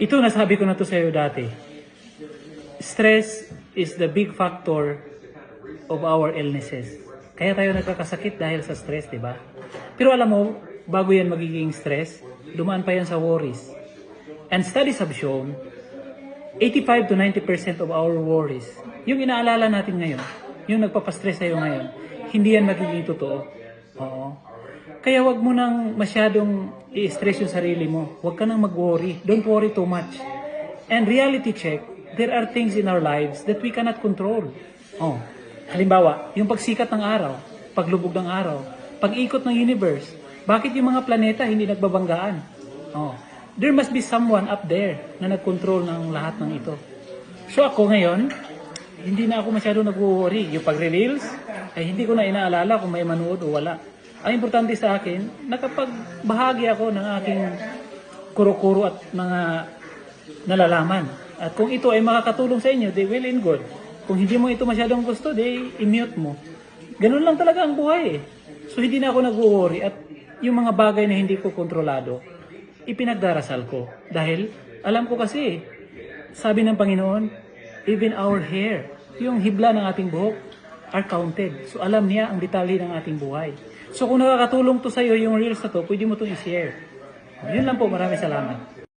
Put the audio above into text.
Ito nasabi ko na to sa iyo dati. Stress is the big factor of our illnesses. Kaya tayo nagkakasakit dahil sa stress, di ba? Pero alam mo, bago yan magiging stress, dumaan pa yan sa worries. And studies have shown, 85 to 90% of our worries, yung inaalala natin ngayon, yung nagpapastress sa'yo ngayon, hindi yan magiging totoo. Oo. Kaya wag mo nang masyadong i-stress yung sarili mo. Huwag ka nang mag-worry. Don't worry too much. And reality check, there are things in our lives that we cannot control. Oh. Halimbawa, yung pagsikat ng araw, paglubog ng araw, pag-ikot ng universe, bakit yung mga planeta hindi nagbabanggaan? Oh. There must be someone up there na nag-control ng lahat ng ito. So ako ngayon, hindi na ako masyado nag-worry. Yung pagre-reels, ay hindi ko na inaalala kung may manood o wala. Ang importante sa akin, nakapagbahagi ako ng aking kuro-kuro at mga nalalaman. At kung ito ay makakatulong sa inyo, they will in good. Kung hindi mo ito masyadong gusto, di i-mute mo. Ganun lang talaga ang buhay eh. So hindi na ako nag-worry at yung mga bagay na hindi ko kontrolado, ipinagdarasal ko. Dahil alam ko kasi, sabi ng Panginoon, even our hair, yung hibla ng ating buhok, are counted. So alam niya ang detalye ng ating buhay. So kung nakakatulong to sa iyo yung reels na to, pwede mo itong i-share. Yun lang po, maraming salamat.